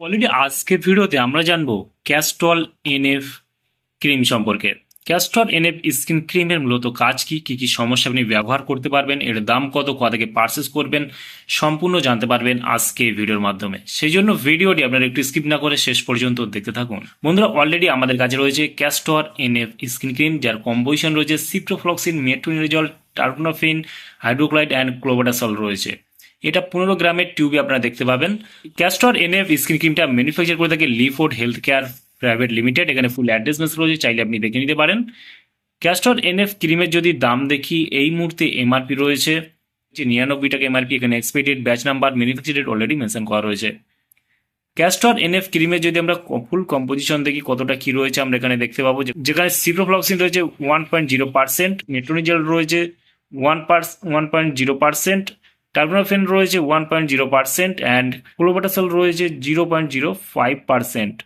Already আজকের ভিডিওতে আমরা জানব ক্যাস্টল এনএফ ক্রিম সম্পর্কে। ক্যাস্টল এনএফ স্কিন ক্রিমের মূলত কাজ কি কি কি সমস্যা আপনি ব্যবহার করতে পারবেন, এর দাম কত, কোথা থেকে পারচেস করবেন, সম্পূর্ণ জানতে পারবেন আজকে এই ভিডিওর মাধ্যমে। সেই জন্য ভিডিওটি আপনারা একটু স্কিপ না করে শেষ পর্যন্ত দেখতে থাকুন। বন্ধুরা অলরেডি আমাদের কাছে রয়েছে ক্যাস্টর এনএফ স্কিন ক্রিম যার কম্পোজিশন রয়েছে ciprofloxacin metronidazole terbinafine hydrochloride and clobetasol রয়েছে। এটা পনেরো গ্রামের টিউবে আপনারা দেখতে পাবেন। ক্যাস্টর এনএফ স্কিন ক্রিমটা ম্যানুফ্যাকচার করে থাকে Leeford health care private limited এখানে ফুল অ্যাড্রেস মেস রয়েছে, চাইলে আপনি দেখে নিতে পারেন। ক্যাস্টর এনএফ ক্রিমের যদি দাম দেখি, এই মুহূর্তে এমআরপি রয়েছে, যে নিরানব্বই টাকা এমআরপি এখানে expected batch number manufactured already mention করা রয়েছে। ক্যাস্টর এনএফ ক্রিমের যদি আমরা ফুল কম্পোজিশন দেখি, কতটা কি রয়েছে, আমরা এখানে দেখতে পাবো যেখানে সিপ্রোফ্লক্সিন রয়েছে one point zero percent metronidazole রয়েছে one per one point zero percent terbinafine রয়েছে one point zero percent and clobetasol রয়েছে zero point zero five percent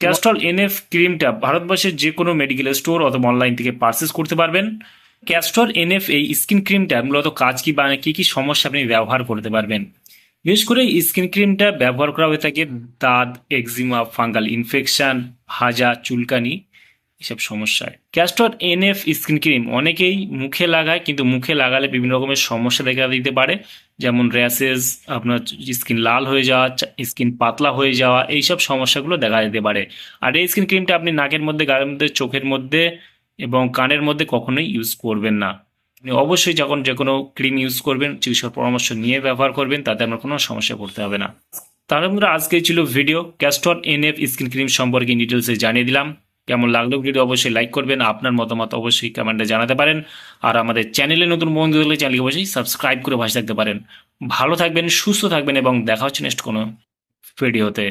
Castor NF ক্রিমটা ভারতবর্ষের যে কোনো মেডিকেল স্টোর অথবা অনলাইন থেকে পারচেস করতে পারবেন। ক্যাস্টর এনএফ এই স্কিন ক্রিমটা মূলত কাজ কি বা কি কি সমস্যা আপনি ব্যবহার করতে পারবেন। বিশেষ করে স্কিন ক্রিমটা ব্যবহার করা হয়ে থাকে দাঁত এক্সিমা ফাঙ্গাল ইনফেকশন হাজা, চুলকানি। এসব সমস্যায়। ক্যাস্টর এনএফ স্কিন ক্রিম অনেকেই মুখে লাগায়, কিন্তু মুখে লাগালে বিভিন্ন রকমের সমস্যা দেখা দিতে পারে। যেমন র্যাশেস আপনার স্কিন লাল হয়ে যাওয়া স্কিন পাতলা হয়ে যাওয়া, এইসব সমস্যাগুলো দেখা দিতে পারে। আর এই স্কিন ক্রিমটা আপনি নাকের মধ্যে, গায়ের মধ্যে, চোখের মধ্যে এবং কানের মধ্যে কখনোই ইউজ করবেন না। আপনি অবশ্যই যখন যে কোনো ক্রিম ইউজ করবেন, চিকিৎসার পরামর্শ নিয়ে ব্যবহার করবেন, তাতে আপনার কোনো সমস্যা পড়তে হবে না। তাহলে বন্ধুরা আজকে ছিল video Castor NF skin cream সম্পর্কে ডিটেলসে জানিয়ে দিলাম। কেমন লাগল ভিডিও অবশ্যই লাইক করবেন, আপনার মতামত অবশ্যই কমেন্টে জানাতে পারেন। আর আমাদের চ্যানেলে নতুন বন্ধু হলে চ্যানেলকে অবশ্যই সাবস্ক্রাইব করে ভাসে থাকতে পারেন। ভালো থাকবেন, সুস্থ থাকবেন এবং দেখা হচ্ছে নেক্সট কোনো ভিডিওতে